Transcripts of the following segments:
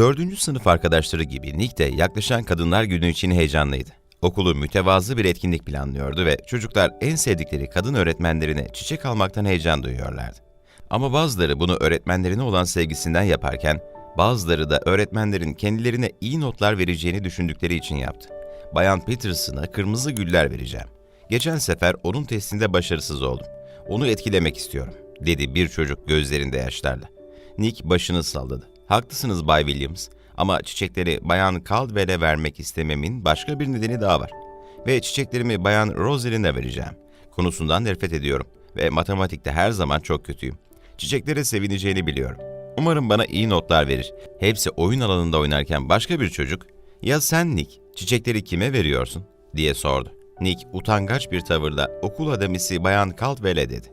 Dördüncü sınıf arkadaşları gibi Nick de yaklaşan Kadınlar Günü için heyecanlıydı. Okulu mütevazı bir etkinlik planlıyordu ve çocuklar en sevdikleri kadın öğretmenlerine çiçek almaktan heyecan duyuyorlardı. Ama bazıları bunu öğretmenlerine olan sevgisinden yaparken, bazıları da öğretmenlerin kendilerine iyi notlar vereceğini düşündükleri için yaptı. Bayan Peterson'a kırmızı güller vereceğim. Geçen sefer onun testinde başarısız oldum. Onu etkilemek istiyorum, dedi bir çocuk gözlerinde yaşlarla. Nick başını salladı. Haklısınız Bay Williams ama çiçekleri Bayan Caldwell'e vermek istememin başka bir nedeni daha var. Ve çiçeklerimi Bayan Rosalind'e vereceğim. Konusundan nefret ediyorum ve matematikte her zaman çok kötüyüm. Çiçeklere sevineceğini biliyorum. Umarım bana iyi notlar verir. Hepsi oyun alanında oynarken başka bir çocuk, ''Ya sen Nick, çiçekleri kime veriyorsun?'' diye sordu. Nick utangaç bir tavırla okul adamisi Bayan Caldwell'e dedi.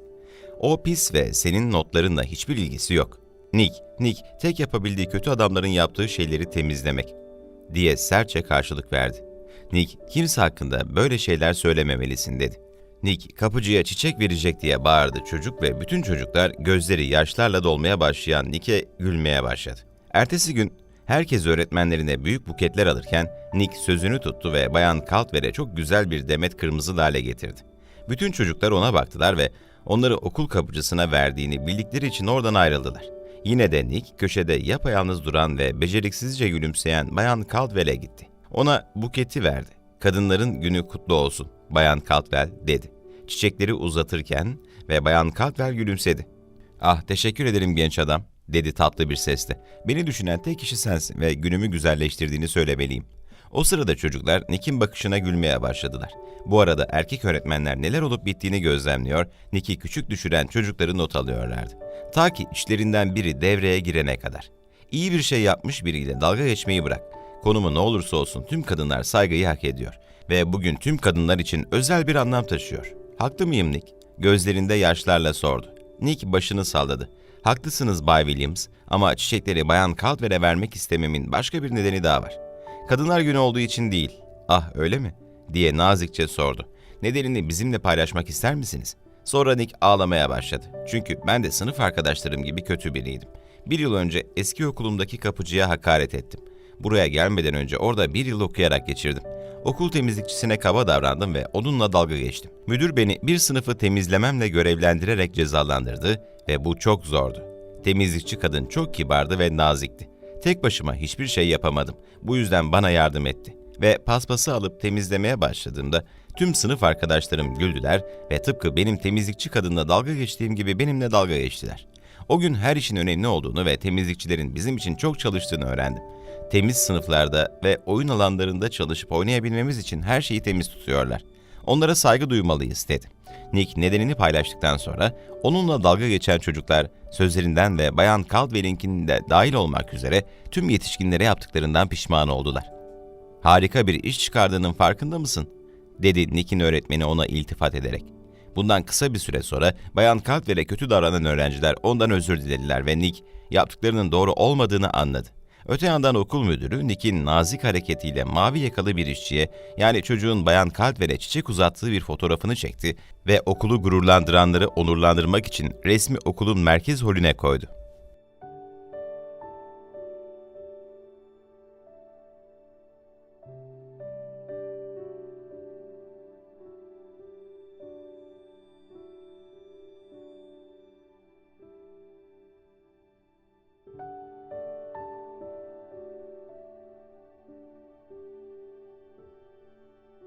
O pis ve senin notlarınla hiçbir ilgisi yok. Nick, Nick tek yapabildiği kötü adamların yaptığı şeyleri temizlemek diye sertçe karşılık verdi. Nick, kimse hakkında böyle şeyler söylememelisin dedi. Nick, kapıcıya çiçek verecek diye bağırdı çocuk ve bütün çocuklar gözleri yaşlarla dolmaya başlayan Nick'e gülmeye başladı. Ertesi gün herkes öğretmenlerine büyük buketler alırken Nick sözünü tuttu ve Bayan Caldwell'e çok güzel bir demet kırmızı lale getirdi. Bütün çocuklar ona baktılar ve onları okul kapıcısına verdiğini bildikleri için oradan ayrıldılar. Yine de Nick köşede yapayalnız duran ve beceriksizce gülümseyen Bayan Caldwell'e gitti. Ona buketi verdi. Kadınların günü kutlu olsun, Bayan Caldwell dedi. Çiçekleri uzatırken ve Bayan Caldwell gülümsedi. Ah teşekkür ederim genç adam, dedi tatlı bir sesle. Beni düşünen tek kişi sensin ve günümü güzelleştirdiğini söylemeliyim. O sırada çocuklar Nick'in bakışına gülmeye başladılar. Bu arada erkek öğretmenler neler olup bittiğini gözlemliyor, Nick'i küçük düşüren çocukları not alıyorlardı. Ta ki işlerinden biri devreye girene kadar. İyi bir şey yapmış biriyle dalga geçmeyi bırak. Konumu ne olursa olsun tüm kadınlar saygıyı hak ediyor. Ve bugün tüm kadınlar için özel bir anlam taşıyor. Haklı mıyım Nick? Gözlerinde yaşlarla sordu. Nick başını salladı. Haklısınız Bay Williams ama çiçekleri Bayan Caldwell'e vermek istememin başka bir nedeni daha var. Kadınlar günü olduğu için değil. Ah öyle mi? diye nazikçe sordu. Nedenini bizimle paylaşmak ister misiniz? Sonra Nick ağlamaya başladı. Çünkü ben de sınıf arkadaşlarım gibi kötü biriydim. Bir yıl önce eski okulumdaki kapıcıya hakaret ettim. Buraya gelmeden önce orada bir yıl okuyarak geçirdim. Okul temizlikçisine kaba davrandım ve onunla dalga geçtim. Müdür beni bir sınıfı temizlememle görevlendirerek cezalandırdı ve bu çok zordu. Temizlikçi kadın çok kibardı ve nazikti. Tek başıma hiçbir şey yapamadım. Bu yüzden bana yardım etti. Ve paspası alıp temizlemeye başladığımda tüm sınıf arkadaşlarım güldüler ve tıpkı benim temizlikçi kadınla dalga geçtiğim gibi benimle dalga geçtiler. O gün her işin önemli olduğunu ve temizlikçilerin bizim için çok çalıştığını öğrendim. Temiz sınıflarda ve oyun alanlarında çalışıp oynayabilmemiz için her şeyi temiz tutuyorlar. Onlara saygı duymalıyız dedi. Nick nedenini paylaştıktan sonra onunla dalga geçen çocuklar sözlerinden ve Bayan Caldwell'inkinin de dahil olmak üzere tüm yetişkinlere yaptıklarından pişman oldular. Harika bir iş çıkardığının farkında mısın? dedi Nick'in öğretmeni ona iltifat ederek. Bundan kısa bir süre sonra Bayan Caldwell'e kötü davranan öğrenciler ondan özür dilediler ve Nick yaptıklarının doğru olmadığını anladı. Öte yandan okul müdürü Nick'in nazik hareketiyle mavi yakalı bir işçiye yani çocuğun Bayan Caldwell'e çiçek uzattığı bir fotoğrafını çekti ve okulu gururlandıranları onurlandırmak için resmi okulun merkez holüne koydu.